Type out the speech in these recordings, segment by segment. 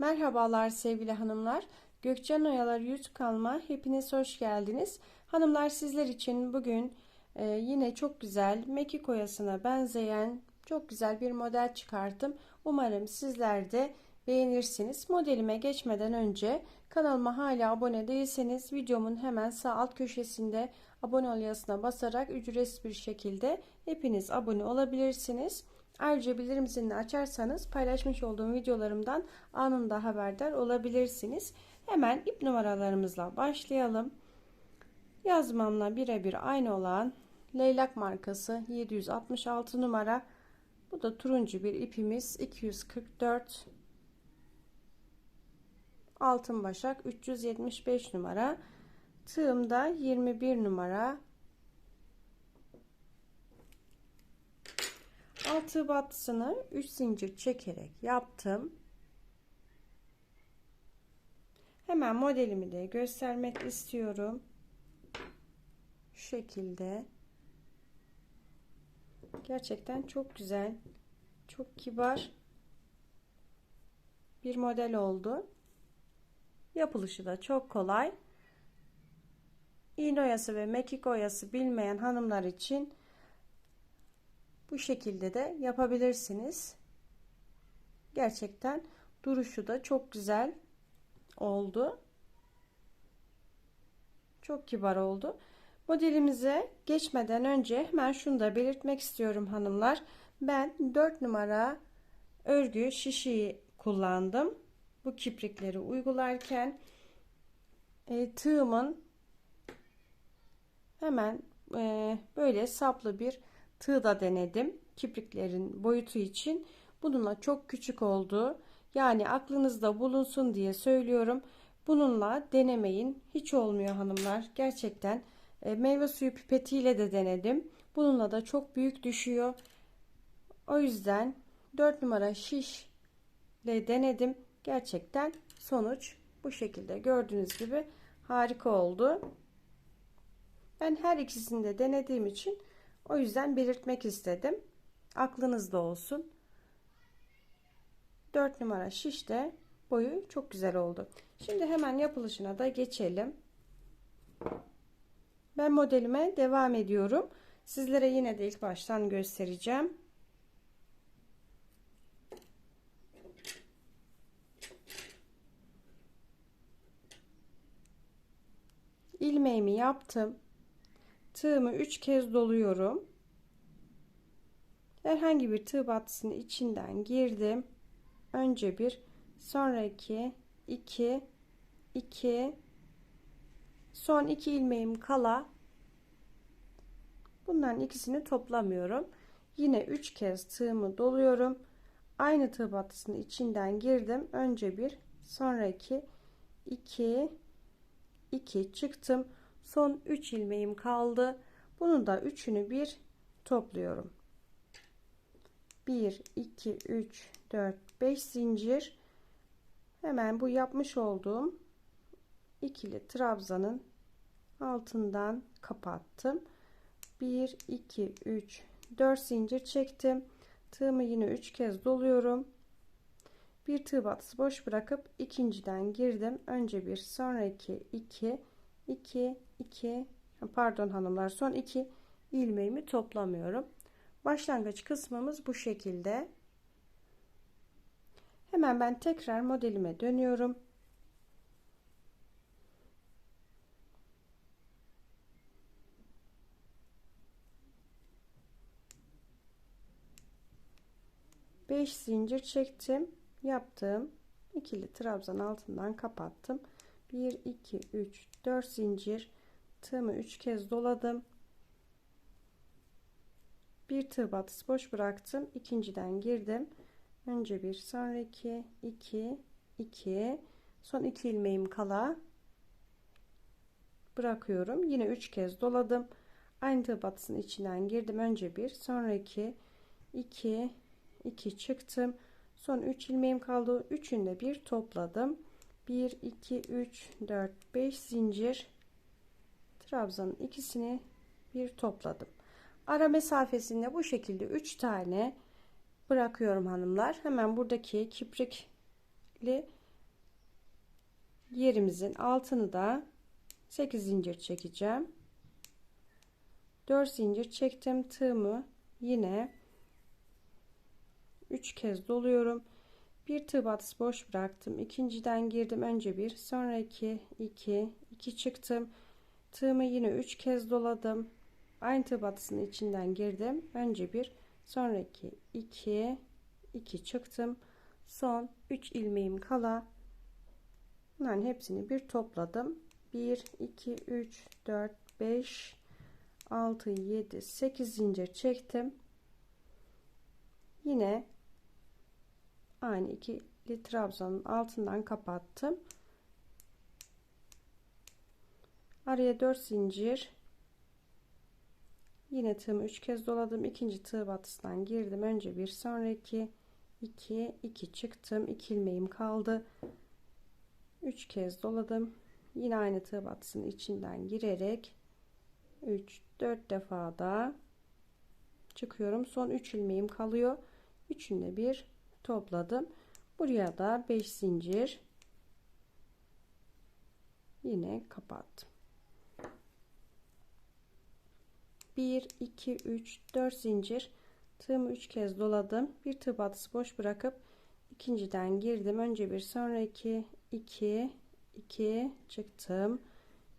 Merhabalar sevgili hanımlar. Gökçen Oyalar YouTube kanalıma hepiniz hoş geldiniz. Hanımlar sizler için bugün e, yine çok güzel mekik oyasına benzeyen çok güzel bir model çıkarttım. Umarım sizler de beğenirsiniz. Modelime geçmeden önce kanalıma hala abone değilseniz videomun hemen sağ alt köşesinde abone ol yazısına basarak ücretsiz bir şekilde hepiniz abone olabilirsiniz. Ayrıca bildirim zilini açarsanız paylaşmış olduğum videolarımdan anında haberdar olabilirsiniz. Hemen ip numaralarımızla başlayalım. Yazmamla birebir aynı olan Leylak markası 766 numara. Bu da turuncu bir ipimiz 244 altın başak 375 numara tığımda 21 numara altı battısını 3 zincir çekerek yaptım. Hemen modelimi de göstermek istiyorum. Şu şekilde. Gerçekten çok güzel çok kibar bir model oldu. Yapılışı da çok kolay. İğne oyası ve mekik oyası bilmeyen hanımlar için bu şekilde de yapabilirsiniz. Gerçekten duruşu da çok güzel oldu. Çok kibar oldu. Modelimize geçmeden önce hemen şunu da belirtmek istiyorum hanımlar. Ben 4 numara örgü şişeyi kullandım. Bu kiprikleri uygularken e, tığımın hemen e, böyle saplı bir tığ da denedim. Kipriklerin boyutu için. Bununla çok küçük oldu. Yani aklınızda bulunsun diye söylüyorum. Bununla denemeyin. Hiç olmuyor hanımlar. Gerçekten e, meyve suyu pipetiyle de denedim. Bununla da çok büyük düşüyor. O yüzden 4 numara şiş ile denedim. Gerçekten sonuç bu şekilde gördüğünüz gibi harika oldu. Ben her ikisini de denediğim için o yüzden belirtmek istedim. Aklınızda olsun. 4 numara şiş de boyu çok güzel oldu. Şimdi hemen yapılışına da geçelim. Ben modelime devam ediyorum. Sizlere yine de ilk baştan göstereceğim. ilmeğimi yaptım. Tığımı 3 kez doluyorum. Herhangi bir tığ battısının içinden girdim. Önce bir, sonra iki, iki, son iki ilmeğim kala. Bunların ikisini toplamıyorum. Yine 3 kez tığımı doluyorum. Aynı tığ battısının içinden girdim. Önce bir, sonra iki, iki, iki çıktım. Son 3 ilmeğim kaldı. Bunu da üçünü bir topluyorum. 1 2 3 4 5 zincir. Hemen bu yapmış olduğum ikili trabzanın altından kapattım. 1 2 3 4 zincir çektim. Tığımı yine 3 kez doluyorum. Bir tığ batısı boş bırakıp ikinciden girdim. Önce bir sonra iki 2 2 2 pardon hanımlar son 2 ilmeğimi toplamıyorum. Başlangıç kısmımız bu şekilde. Hemen ben tekrar modelime dönüyorum. Beş zincir çektim. Yaptım. ikili trabzan altından kapattım. 1 2 3 4 zincir tığımı 3 kez doladım. Bir tığ batısı boş bıraktım. İkinciden girdim. Önce bir sonraki 2 2 son 2 ilmeğim kala bırakıyorum. Yine 3 kez doladım. Aynı tığ batısının içinden girdim. Önce bir sonraki 2 2 çıktım. Son 3 ilmeğim kaldı. Üçünde bir topladım. 1 2 3 4 5 zincir trabzanın ikisini bir topladım. Ara mesafesinde bu şekilde 3 tane bırakıyorum hanımlar. Hemen buradaki kiprikli yerimizin altını da 8 zincir çekeceğim. 4 zincir çektim. Tığımı yine 3 kez doluyorum. Bir tığ batısı boş bıraktım. İkinciden girdim. Önce bir sonra 2 2 2 çıktım tığımı yine 3 kez doladım. Aynı tığ batısının içinden girdim. Önce bir sonraki 2 2 çıktım. Son 3 ilmeğim kala. Bunların hepsini bir topladım. 1 2 3 4 5 6 7 8 zincir çektim. Yine aynı ikili trabzanın altından kapattım araya 4 zincir. Yine tığımı 3 kez doladım. İkinci tığ batısından girdim. Önce bir sonraki 2 2 çıktım. 2 ilmeğim kaldı. 3 kez doladım. Yine aynı tığ batısının içinden girerek 3 4 defa da çıkıyorum. Son 3 ilmeğim kalıyor. Üçünde bir topladım. Buraya da 5 zincir. Yine kapattım 1 2 3 4 zincir. Tığımı 3 kez doladım. Bir tığ batısı boş bırakıp ikinciden girdim. Önce bir sonra 2 2 2 çıktım.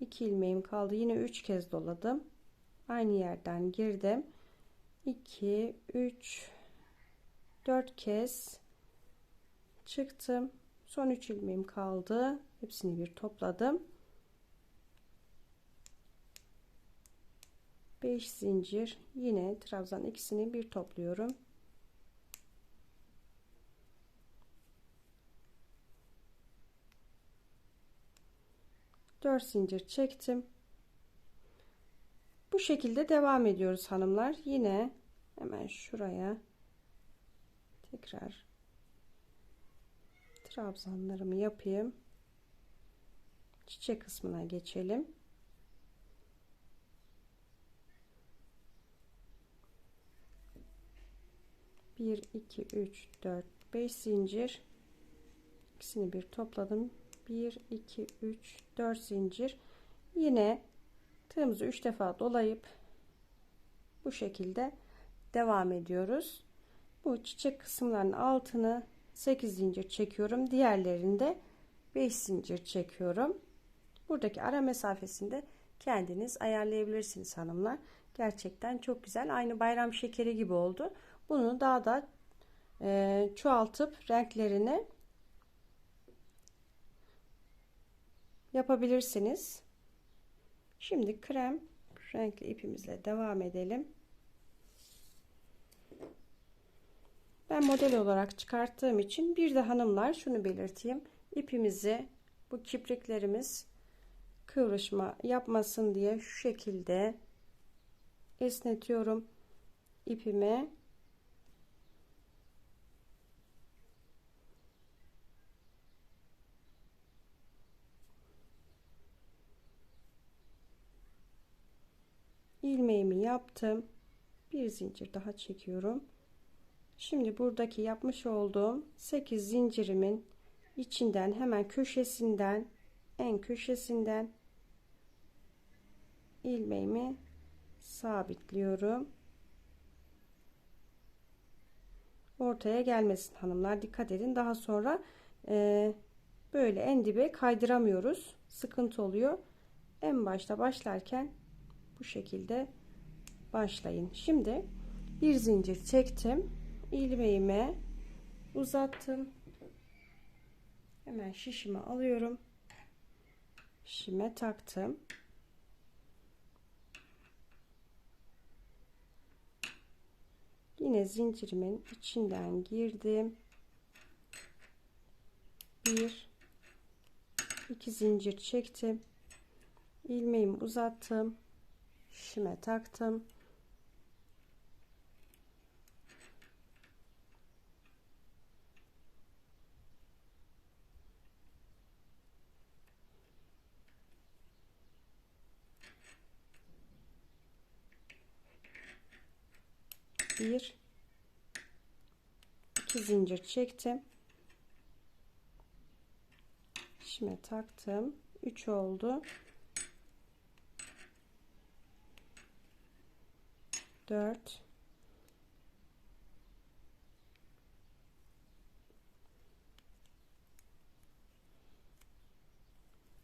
2 ilmeğim kaldı. Yine 3 kez doladım. Aynı yerden girdim. 2 3 4 kez çıktım. Son 3 ilmeğim kaldı. Hepsini bir topladım 5 zincir. Yine trabzan ikisini bir topluyorum. 4 zincir çektim. Bu şekilde devam ediyoruz hanımlar. Yine hemen şuraya tekrar trabzanlarımı yapayım. Çiçek kısmına geçelim bir iki üç dört beş zincir. İkisini bir topladım. 1 2 3 4 zincir. Yine tığımızı 3 defa dolayıp bu şekilde devam ediyoruz. Bu çiçek kısımlarının altını 8 zincir çekiyorum. Diğerlerinde 5 zincir çekiyorum. Buradaki ara mesafesinde kendiniz ayarlayabilirsiniz hanımlar. Gerçekten çok güzel. Aynı bayram şekeri gibi oldu bunu daha da e, çoğaltıp renklerini yapabilirsiniz. Şimdi krem renkli ipimizle devam edelim. Ben model olarak çıkarttığım için bir de hanımlar şunu belirteyim. İpimizi bu kipriklerimiz kıvrışma yapmasın diye şu şekilde esnetiyorum ipimi ilmeğimi yaptım. Bir zincir daha çekiyorum. Şimdi buradaki yapmış olduğum 8 zincirimin içinden hemen köşesinden en köşesinden ilmeğimi sabitliyorum. Ortaya gelmesin hanımlar dikkat edin. Daha sonra e, böyle en dibe kaydıramıyoruz. Sıkıntı oluyor. En başta başlarken bu şekilde başlayın. Şimdi bir zincir çektim. İlmeğime uzattım. Hemen şişimi alıyorum. Şişime taktım. Yine zincirimin içinden girdim. Bir iki zincir çektim. İlmeğimi uzattım. Şişime taktım. Bir, iki zincir çektim. içime taktım. 3 oldu. 4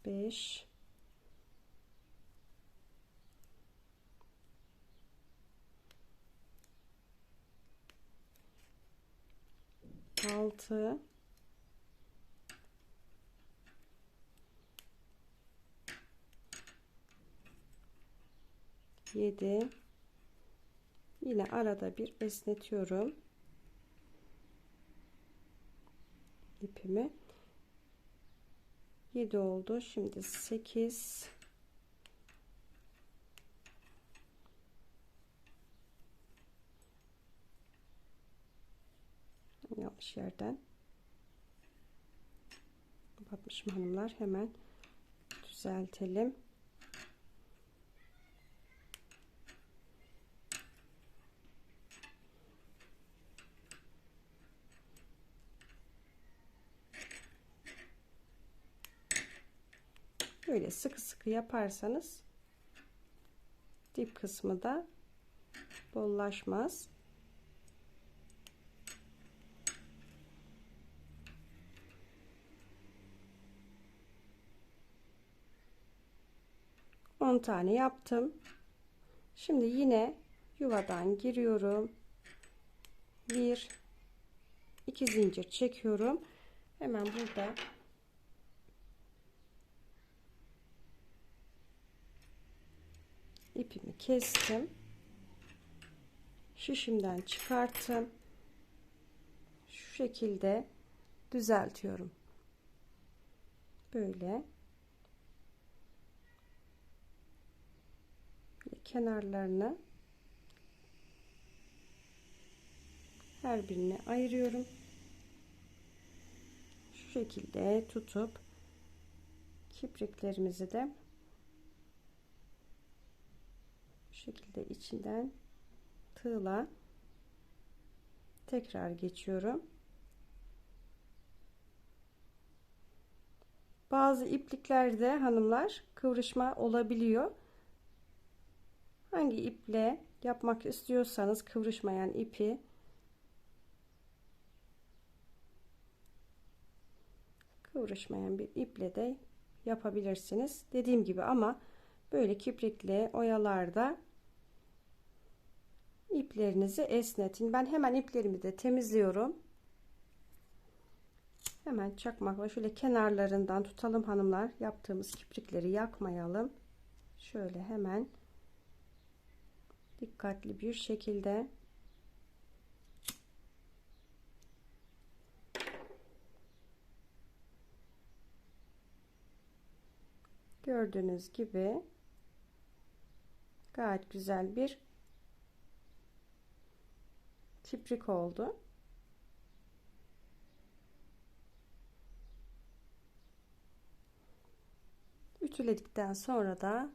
5 6 7 yine arada bir esnetiyorum. İpimi. 7 oldu. Şimdi 8 yanlış yerden kapatmışım hanımlar hemen düzeltelim böyle sıkı sıkı yaparsanız dip kısmı da bollaşmaz. On tane yaptım. Şimdi yine yuvadan giriyorum. Bir, iki zincir çekiyorum. Hemen burada ipimi kestim. Şişimden çıkarttım. Şu şekilde düzeltiyorum. Böyle. Kenarlarını her birine ayırıyorum. Şu şekilde tutup kipriklerimizi de şekilde içinden tığla tekrar geçiyorum. Bazı ipliklerde hanımlar kıvrışma olabiliyor. Hangi iple yapmak istiyorsanız kıvrışmayan ipi kıvrışmayan bir iple de yapabilirsiniz. Dediğim gibi ama böyle kiprikli oyalarda iplerinizi esnetin. Ben hemen iplerimi de temizliyorum. Hemen çakmakla şöyle kenarlarından tutalım hanımlar. Yaptığımız kiprikleri yakmayalım. Şöyle hemen dikkatli bir şekilde gördüğünüz gibi gayet güzel bir kiprik oldu. Ütüledikten sonra da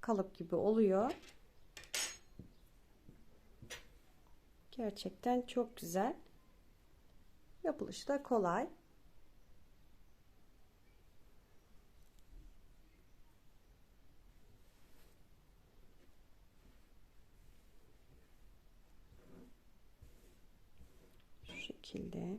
kalıp gibi oluyor. Gerçekten çok güzel. Yapılışı da kolay. şekilde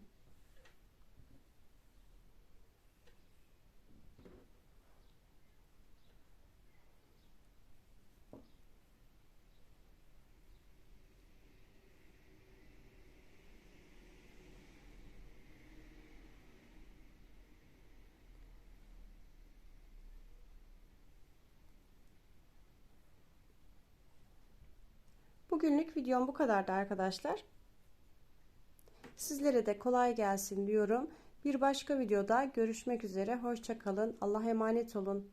Bugünlük videom bu kadardı arkadaşlar. Sizlere de kolay gelsin diyorum. Bir başka videoda görüşmek üzere. Hoşçakalın. Allah'a emanet olun.